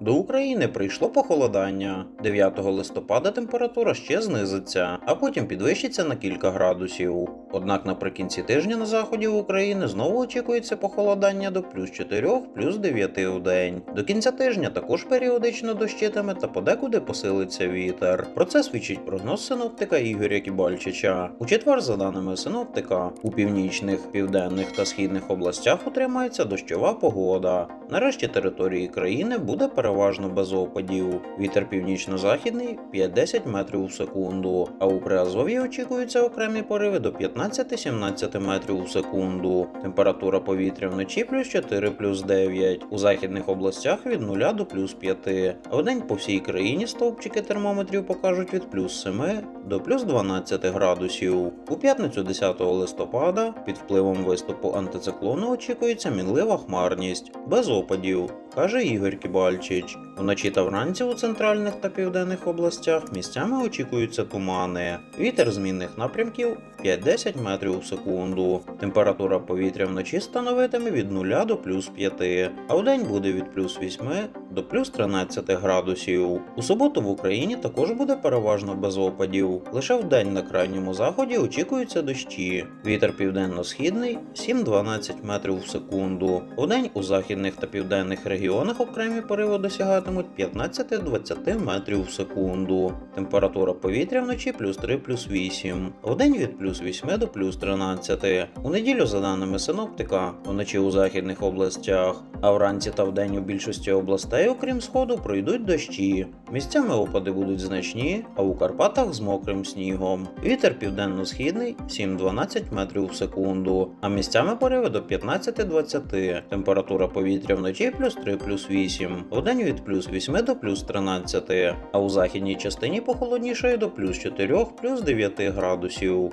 До України прийшло похолодання. 9 листопада температура ще знизиться, а потім підвищиться на кілька градусів. Однак наприкінці тижня на заході України знову очікується похолодання до плюс 4, плюс 9 у день. До кінця тижня також періодично дощитиме та подекуди посилиться вітер. Про це свідчить прогноз синоптика Ігоря Кібальчича. У четвер, за даними синоптика, у північних, південних та східних областях утримається дощова погода. Нарешті території країни буде переважно без опадів. Вітер північно-західний 5-10 метрів у секунду. А у Приазов'ї очікуються окремі пориви до 15-17 метрів у секунду. Температура повітря вночі плюс 4 плюс 9. У західних областях від 0 до плюс 5. А вдень по всій країні стовпчики термометрів покажуть від плюс 7 до плюс 12 градусів. У п'ятницю 10 листопада під впливом виступу антициклону очікується мінлива хмарність, без опадів, каже Ігор Кібальчич. Вночі та вранці у центральних та південних областях місцями очікуються тумани. Вітер змінних напрямків 5-10 метрів у секунду. Температура повітря вночі становитиме від 0 до плюс 5, а вдень буде від плюс 8 до плюс 13 градусів. У суботу в Україні також буде переважно без опадів. Лише вдень на крайньому заході очікуються дощі. Вітер південно-східний 7-12 метрів в секунду. Вдень у західних та південних регіонах окремі пориви досягатимуть 15-20 метрів в секунду. Температура повітря вночі плюс 3 плюс 8. Вдень від плюс 8 до плюс 13. У неділю, за даними синоптика, вночі у західних областях, а вранці та вдень у більшості областей, окрім сходу, пройдуть дощі. Місцями опади будуть значні, а у Карпатах з мокрим снігом. Вітер південно-східний 7-12 метрів в секунду, а місцями пориви до 15-20. Температура повітря вночі плюс 3 плюс 8. Вдень від плюс 8 до плюс 13. А у західній частині похолоднішає до плюс 4 плюс 9 градусів.